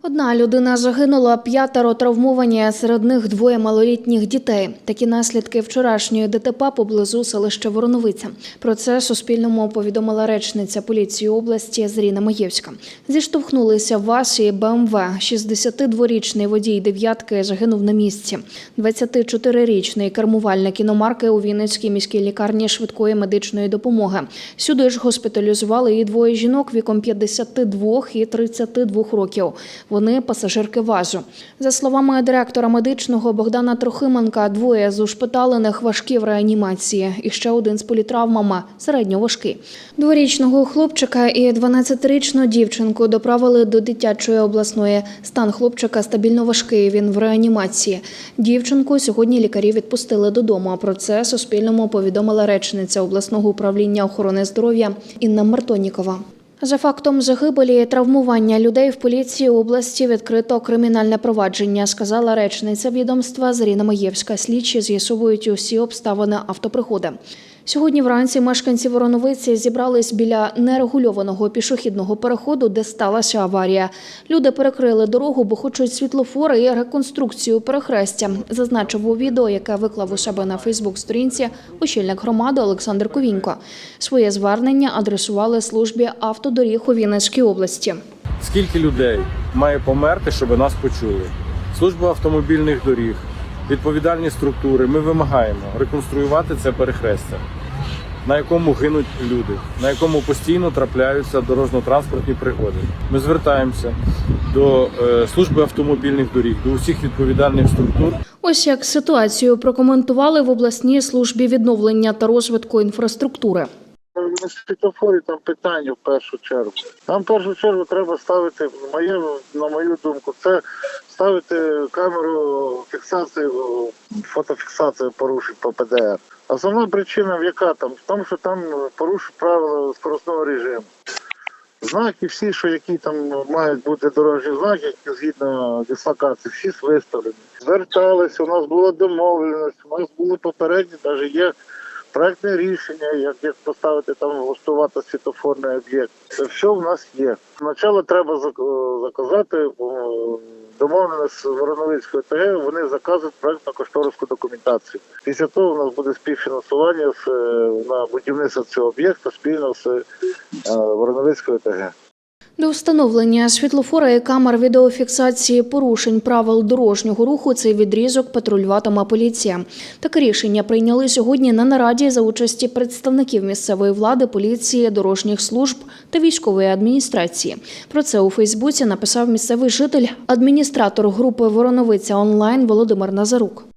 Одна людина загинула, п'ятеро травмовані, серед них двоє малолітніх дітей. Такі наслідки вчорашньої ДТП поблизу селища Вороновиця. Про це Суспільному повідомила речниця поліції області Зріна Маєвська. Зіштовхнулися ВАЗ і БМВ. 62-річний водій дев'ятки загинув на місці. 24-річний кермувальник іномарки у Вінницькій міській лікарні швидкої медичної допомоги. Сюди ж госпіталізували і двоє жінок віком 52 і 32 років. Вони пасажирки ВАЗу. За словами директора медичного Богдана Трохименка, двоє з ушпиталених важкі в реанімації, і ще один з політравмами середньоважкий. Дворічного хлопчика і 12-річну дівчинку доправили до дитячої обласної. Стан хлопчика стабільно важкий. Він в реанімації. Дівчинку сьогодні лікарі відпустили додому. А про це Суспільному повідомила речниця обласного управління охорони здоров'я Інна Мартонікова. За фактом загибелі і травмування людей в поліції області відкрито кримінальне провадження, сказала речниця відомства Заріна Маєвська. Слідчі з'ясовують усі обставини автопригоди. Сьогодні вранці мешканці Вороновиці зібрались біля нерегульованого пішохідного переходу, де сталася аварія. Люди перекрили дорогу, бо хочуть світлофори і реконструкцію перехрестя. Зазначив у відео, яке виклав у себе на Фейсбук-сторінці очільник громади Олександр Ковінько. Своє звернення адресували службі автодоріг у Вінницькій області. Скільки людей має померти, щоб нас почули? Служба автомобільних доріг, відповідальні структури. Ми вимагаємо реконструювати це перехрестя, на якому гинуть люди, на якому постійно трапляються дорожньо-транспортні пригоди. Ми звертаємося до е, служби автомобільних доріг, до усіх відповідальних структур Ось як ситуацію прокоментували в обласній службі відновлення та розвитку інфраструктури. На світофорі там питання в першу чергу. Там в першу чергу треба ставити, моє, на мою думку, це ставити камеру фіксації, фотофіксації порушень по ПДР. Основна причина яка там? В тому, що там порушують правила скоростного режиму. Знаки всі, що які там мають бути дорожні знаки, згідно дислокації, всі виставлені. Зверталися, у нас була домовленість, у нас були попередні, навіть є проектне рішення, як, як поставити там влаштувати світофорний об'єкт. Це все в нас є. Спочатку треба зак- заказати домовленість з Вороновицькою ТГ, вони заказують проектно-кошторисну документацію. Після того у нас буде співфінансування з, е, на будівництво цього об'єкта спільно з е, Вороновицькою ТГ. До встановлення світлофора і камер відеофіксації порушень правил дорожнього руху цей відрізок патрулюватиме поліція. Таке рішення прийняли сьогодні на нараді за участі представників місцевої влади, поліції, дорожніх служб та військової адміністрації. Про це у Фейсбуці написав місцевий житель, адміністратор групи Вороновиця онлайн Володимир Назарук.